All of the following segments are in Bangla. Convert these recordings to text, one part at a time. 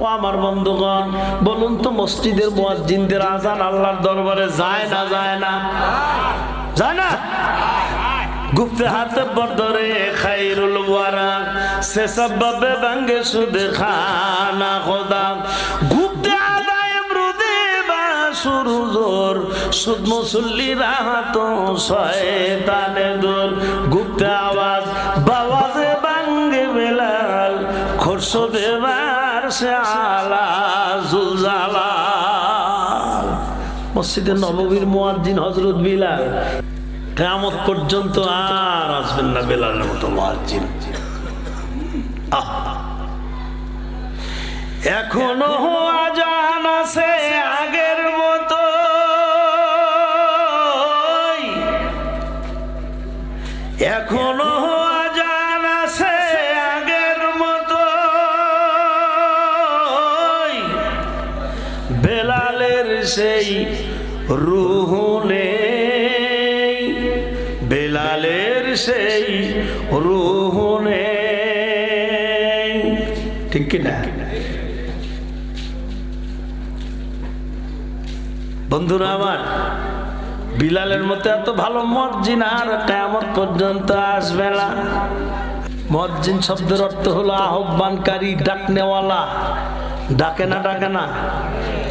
ও আমার বন্ধুগণ, বলুন তো মসজিদের মুয়াজ্জিনদের আজান আল্লাহর দরবারে যায় না যায় না? যায় না? গুপ্তে হাতে বদরে খাইরুল ওয়ারা, সে খানা আলা জুলজালা নববীর মুয়াজ্জিন হজরত বিলাল। কেমত পর্যন্ত আর আসবেন না বেলালের মতো মুয়াজ্জিন। এখনও আজান আছে সেই রুহ নেই, বেলালের সেই রুহ নেই। ঠিক কিনা বন্ধুরা আমার, বিলালের মতো এত ভালো মসজিদ আর কেমন পর্যন্ত আসবে না। মসজিদ শব্দের অর্থ হলো আহ্বানকারী, ডাকনেওয়ালা। ডাকে না ডাকে না।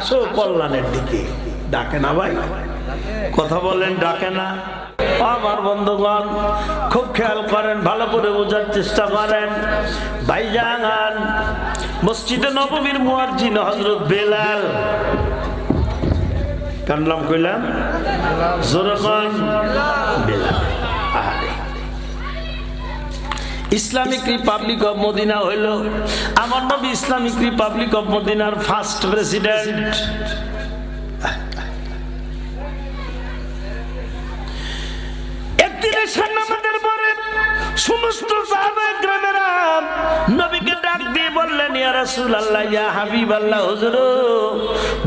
আসো কল্যাণের দিকে। ডাকে না ভাই? কথা বলেন ডাকে না। আমার বন্ধুগণ, খুব খেয়াল করেন, ভালো করে বোঝার চেষ্টা করেন। ভাইজান, মসজিদে নবমীর মুয়াজ্জিন হজরত বেলাল। কানলাম কইলাম জোরকন বেলাল। আহারে। ইসলামিক রিপাবলিক অফ মদিনা হইল। আমার নবী ইসলামিক রিপাবলিক অফ মদিনার ফার্স্ট প্রেসিডেন্ট একদিনের সান্নামাদের পরে সমস্ত নবীকে ডাক দিয়ে বললেন, ইয়া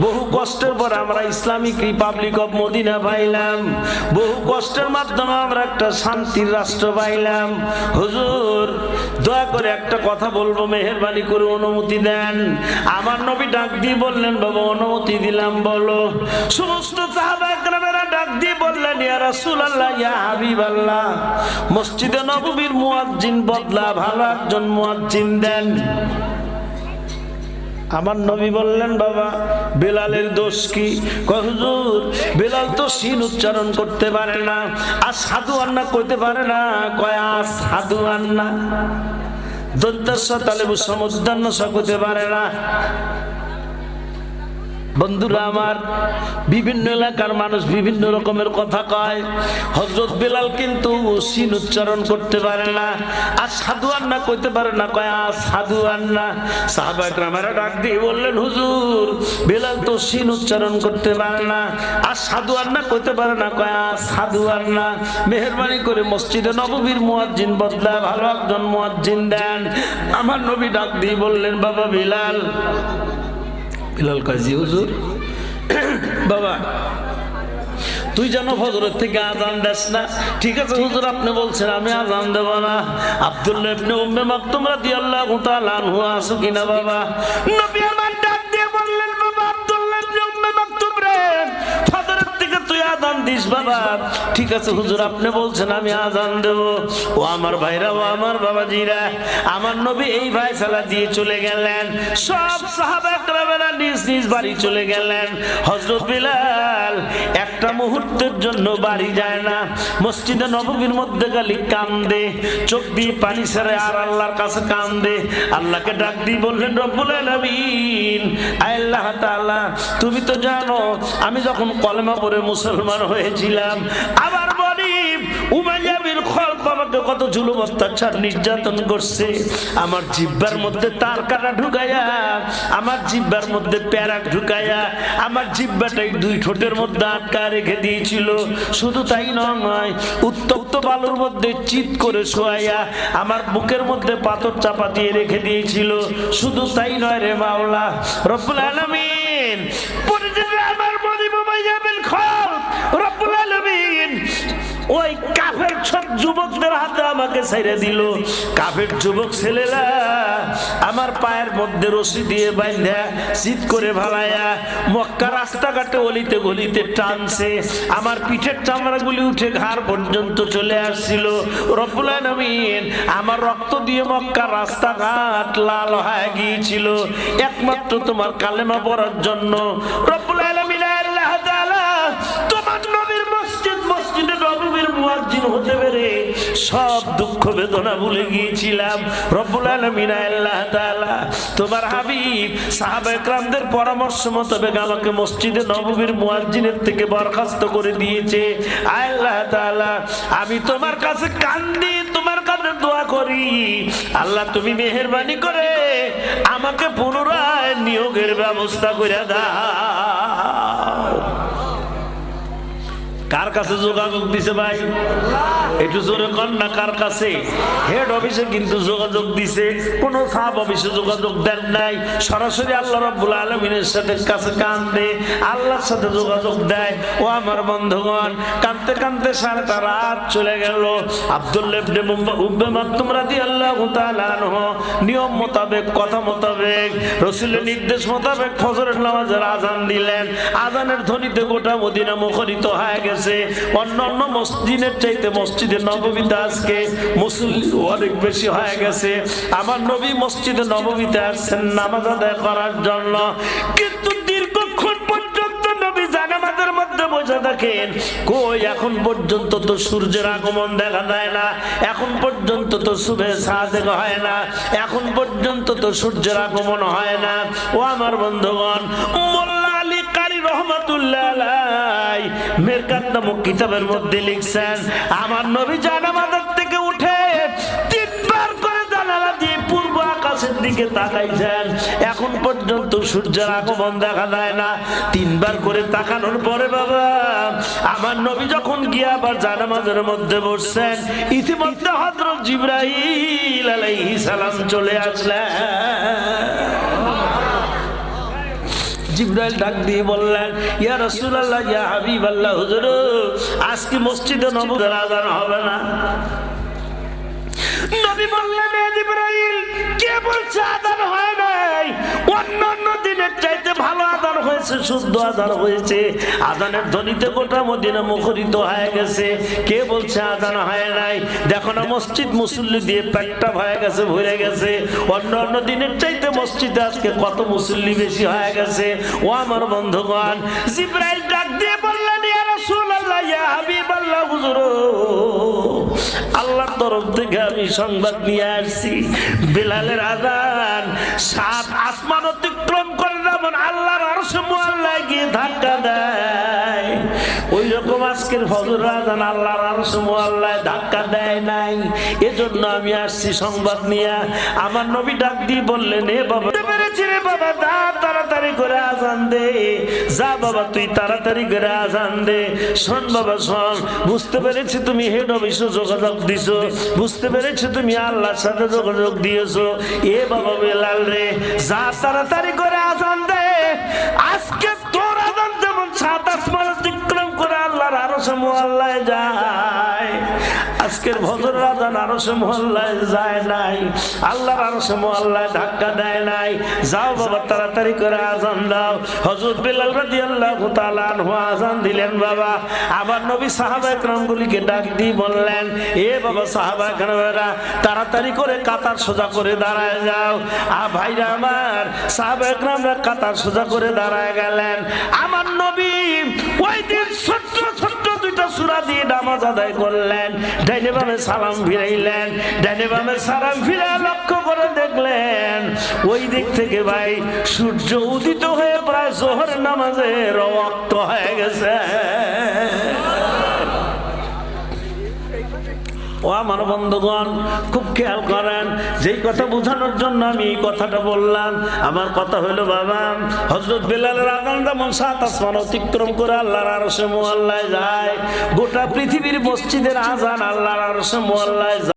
বহু কষ্টের পর আমরা ইসলামিক রিপাবলিক অফ মদিনা পাইলাম। বহু কষ্টের মাধ্যমে আমরা একটা শান্তির রাষ্ট্র পাইলাম। হুজুর, দয়া করে একটা কথা বলব, মেহেরবানি করে অনুমতি দেন। আমার নবী ডাক দিয়ে বললেন, বাবা, অনুমতি দিলাম, বলো। সমস্ত সাহাবায়ে গ্রামেরা ডাক দিয়ে মসজিদে নববীর মুয়াজ্জিন বদলা, ভালো একজন মুয়াজ্জিন দেন। আমার নবী বললেন, বাবা, বেলালের দোষ কি? হুজুর, বেলাল তো সিন উচ্চারণ করতে পারে না আর সাধু আন্না করতে পারে না। কয়া সাধু আন্না দন্তাস্ব তালেবু সমুদ্রান্ন কইতে পারে না। বন্ধুরা আমার, বিভিন্ন এলাকার মানুষ বিভিন্ন রকমের কথা কয়। হজরত বেলাল কিন্তু সিন উচ্চারণ করতে পারে না। আর সাধু আন্না কইতে পারে না, কয় আর সাধু আন্না। সাহাবা ডাক দিয়ে বললেন, হুজুর, বেলাল তো সিন উচ্চারণ করতে পারে না। আর সাধু আন্না কইতে পারে না, কয় আর সাধু আন্না। মেহরবানি করে মসজিদে নববীর মুয়াজ্জিন বদলা, ভালো একজন মুয়াজ্জিন দেন। আমার নবী ডাক দিয়ে বললেন, বাবা বিলাল বিলাল কাজি, হুজুর। বাবা, তুই যেন ফজরের থেকে আজান দেস না। ঠিক আছে, হুজুর, আপনি বলছেন, আমি আজান দেব না। আব্দুল্লাহ ইবনে উম্মে মাকতুম রাদিয়াল্লাহু তাআলা আনহু আছো কিনা বাবা? নবী আজান দিস বাবা। ঠিক আছে, হুজুর, আপনি বলছেন, আমি আজান দেব। ও আমার ভাইরা, ও আমার বাবা জিরা আমার নবী এই ভাই সালা দিয়ে চলে গেলেন। সব সাহাবা একরামেরা নিজ নিজ বাড়ি চলে গেলেন। হজরত বিলাল একটা মুহূর্তের জন্য বাড়ি যায় না। মসজিদে নবীর মধ্যে গালি কান্দে চোখ দিয়ে পানি ছেড়ে আর আল্লাহর কাছে কান্দে। আল্লাহকে ডাক দিয়ে বললেন রব্বুল আলামিন আল্লাহ তাআলা, তুমি তো জানো, আমি যখন কলেমা পড়ে মুসলমান হয়েছিলাম, আবার কত জুলুম, অত্যাচার, নির্যাতন করছে। আমার জিব্বার মধ্যে তার কাটা ঢুকাইয়া আমার জিব্বার মধ্যে প্যারাক ঢুকাইয়া আমার জিব্বাটাই দুই ঠোঁটের মধ্যে আটকা রেখে দিয়েছিল। শুধু তাই নয়, উত্তপ্ত বালুর মধ্যে চিত করে শোয়াইয়া আমার বুকের মধ্যে পাথর চাপা দিয়ে রেখে দিয়েছিল। শুধু তাই নয় রে মাওলা, রব্বুল আলামিন যুবকদের হাতে আমাকে ছেড়ে দিল। কাফের যুবক ছেলেরা আমার পায়ের মধ্যে রশি দিয়ে বাঁধা শীত করে ভালাইয়া মক্কা রাস্তাঘাটে অলিতে গলিতে টানছে। আমার পিঠের চামড়াগুলি উঠে ঘাড় পর্যন্ত চলে আসছিল। রব্বুল আলামিন আমার রক্ত দিয়ে মক্কা রাস্তাঘাট লাল হয়ে গিয়েছিল। একমাত্র তোমার কালেমা পড়ার জন্য। রব্বুল আলামিন মার্জিন হতে পেরে সব দুঃখ বেদনা ভুলে গিয়েছিলাম। তোমার হাবিব, সাহাবা একরামদের পরামর্শ মোতাবেক আমাকে মসজিদে নবমীর মুয়াজ্জিনের থেকে বরখাস্ত করে দিয়েছে। আল্লাহ আমি তোমার কাছে কান্দি, তোমার কাছে দোয়া করি। আল্লাহ তুমি মেহেরবানি করে আমাকে পুনরায় নিয়োগের ব্যবস্থা করে দাও। কার কাছে যোগাযোগ দিছে ভাই? একটু জোরে কন না কার কাছে? হেড অফিসে কিন্তু যোগাযোগ দিছে, কোন সাব অফিসে যোগাযোগ দেন নাই। সরাসরি আল্লাহ রাব্বুল আলামিনের সাথে কাছে কান্দে, আল্লাহর সাথে যোগাযোগ দেয়। ও আমার বন্ধুগণ, কাঁদতে কাঁদতে সারাটা রাত চলে গেল। মুম্বা উব্বে রাদিয়াল্লাহু তাআলা আনহু নিয়ম মোতাবেক, কথা মোতাবেক, রাসূলের নির্দেশ মোতাবেক ফজরের নামাজের আজান দিলেন। আজানের ধ্বনিতে গোটা মদিনা মুখরিত হয়ে গেছে। অন্য অন্য মসজিদের চাইতে মসজিদে নবমীতে আজকে মুসল্লি অনেক বেশি হয়ে গেছে। আমার নবী মসজিদে নবমীতে আসছেন নামাজ আদায় করার জন্য। কিন্তু দীর্ঘক্ষণ পর্যন্ত নবী জানামাজের মধ্যে বসে থাকেন। কই, এখন পর্যন্ত তো সূর্যের আগমন দেখা যায় না। এখন পর্যন্ত তো শুভে সাদেক হয় না। এখন পর্যন্ত তো সূর্যের আগমন হয় না। ও আমার বন্ধুগণ রহমাতুল্লাহ মেরকাত নামক কিতাবের মধ্যে লিখছেন, আমার নবী জানামাজার থেকে উঠে তিনবার করে জানালা দিয়ে পূর্ব আকাশের দিকে তাকাইছেন। এখন পর্যন্ত সূর্যের আগমন দেখা যায় না। তিনবার করে তাকানোর পরে বাবা, আমার নবী যখন গিয়ে আবার জানামাজের মধ্যে বসছেন, ইতিমধ্যে হযরত জিব্রাইল আলাইহিস সালাম চলে আসলেন। জিব্রাইল ডাক দিয়ে বললেন, ইয়া রাসূলুল্লাহ, ইয়া হাবিবাল্লাহ, হুজুর, আজকে মসজিদে নববীর আযান হবে না? নবী বললেন জিব্রাইল, কে বলছে আযান ভালো আযান হয়েছে, শুদ্ধ আযান হয়েছে। আদানের ধ্বনিতে গোটা মদিনা মুখরিত হয়ে গেছে। কে বলছে আদান হয় নাই? দেখো না, মসজিদ মুসল্লি দিয়ে পেটটা হয়ে গেছে, ভরে গেছে। অন্য অন্য দিনের চাইতে মসজিদে আজকে কত মুসল্লি বেশি হয়ে গেছে। ও আমার বন্ধুগণ, জিব্রাইল ডাক দিয়ে বললেন, ইয়া রাসূলুল্লাহ, ইয়া হাবিবাল্লাহ, হুজুর, আল্লাহর তরফ থেকে আমি সংবাদ নিয়ে আসছি। বিলালের আজান সাত আসমান অতিক্রম আরশে ধাক্কা দেয়। ওই রকম আজকের আল্লাহর ধাক্কা দেয় নাই। এজন্য আমি আসছি সংবাদ নিয়ে। আমার নবী ডাক দিয়ে বললেন, এ বাবা তাড়াতাড়ি করে শোন বাবা, শোন। বুঝতে পেরেছি তুমি হেড যোগাযোগ দিছো। বুঝতে পেরেছি তুমি আল্লাহর সাথে যোগাযোগ দিয়েছ। এ বাবা বেলাল রে, যা তাড়াতাড়ি করে আজান দে। আজকে তোর আদান যেমন সাত আসমান অতিক্রম করে আল্লাহর আরও সময় আল্লাহ যায়। আজকের ভজর রাজান আরও মহল্লায় যায় নাই। আল্লাহর আরও মহল্লায় ধাক্কা দেয় নাই। যাও বাবা, তাড়াতাড়ি করে আজান দাও। হজরত বেলাল রাজি আল্লাহ আজান দিলেন, বাবা। আবার নবী সাহাবা একরামগুলিকে ডাক দিয়ে বললেন, এ বাবা সাহাবা একরামেরা, তাড়াতাড়ি করে কাতার সোজা করে দাঁড়ায় যাও। আ ভাইরা আমার, সাহাবা একরামরা কাতার সোজা করে দাঁড়ায় গেলেন। আমার নবী ওই দিন ছোট্ট ছোট্ট দুইটা সুরা দিয়ে নামাজ আদায় করলেন। ডাইনে বামে সালাম ফিরাইলেন। ডাইনে বামে সালাম ফিরে লক্ষ্য করে দেখলেন, ওই দিক থেকে ভাই সূর্য উদিত হয়ে প্রায় জোহর নামাজের রক্ত হয়ে গেছে। ও আমার বন্ধুগণ খুব খেয়াল করেন, যেই কথা বোঝানোর জন্য আমি এই কথাটা বললাম। আমার কথা হলো বাবা হজরত বেলালের আগান যেমন সাত আসমান অতিক্রম করে আল্লাহর আরসে মোয়াল্লায় যায়, গোটা পৃথিবীর মসজিদের আজান আল্লাহর আরসে মোয়াল্লায় যায়।